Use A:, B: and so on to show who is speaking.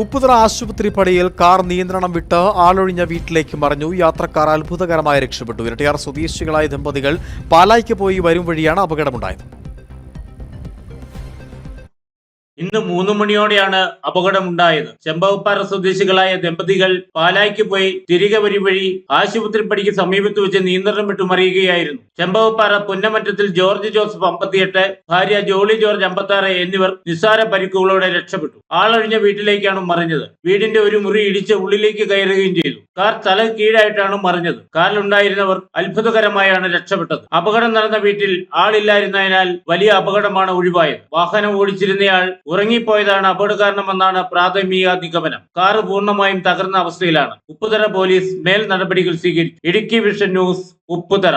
A: ഉപ്പുതറ ആശുപത്രി പടിയിൽ കാർ നിയന്ത്രണം വിട്ട് ആളൊഴിഞ്ഞ വീട്ടിലേക്ക് മറിഞ്ഞു. യാത്രക്കാർ അത്ഭുതകരമായി രക്ഷപ്പെട്ടു. ഇരട്ടിയാർ സ്വദേശികളായ ദമ്പതികൾ പാലായ്ക്ക് പോയി വരും വഴിയാണ് അപകടമുണ്ടായത്.
B: ഇന്ന് മൂന്ന് മണിയോടെയാണ് അപകടമുണ്ടായത്. ചെമ്പകപ്പാറ സ്വദേശികളായ ദമ്പതികൾ പാലായ്ക്ക് പോയി തിരികെ വരും വഴി ആശുപത്രി പടിക്ക് സമീപത്ത് വെച്ച് നിയന്ത്രണം വിട്ടു മറിയുകയായിരുന്നു ചെമ്പകപ്പാറ പുന്നമറ്റത്തിൽ ജോർജ് ജോസഫ് അമ്പത്തിയെട്ട് ഭാര്യ ജോളി ജോർജ് അമ്പത്താറ് എന്നിവർ നിസ്സാര പരിക്കുകളോടെ രക്ഷപ്പെട്ടു. ആളൊഴിഞ്ഞ വീട്ടിലേക്കാണ് മറിഞ്ഞത്. വീടിന്റെ ഒരു മുറി ഇടിച്ച് ഉള്ളിലേക്ക് കയറുകയും ചെയ്തു. കാർ തല കീഴായിട്ടാണ് മറിഞ്ഞത്. കാറിലുണ്ടായിരുന്നവർ അത്ഭുതകരമായാണ് രക്ഷപ്പെട്ടത്. അപകടം നടന്ന വീട്ടിൽ ആളില്ലായിരുന്നതിനാൽ വലിയ അപകടമാണ് ഒഴിവായത്. വാഹനം ഓടിച്ചിരുന്നയാൾ ഉറങ്ങിപ്പോയതാണ് അപകട കാരണമെന്നാണ് പ്രാഥമിക നിഗമനം. കാറ് പൂർണമായും തകർന്ന അവസ്ഥയിലാണ്. ഉപ്പുതറ പോലീസ് മേൽ നടപടികൾ സ്വീകരിച്ചു. Idukki vision news Upputhara.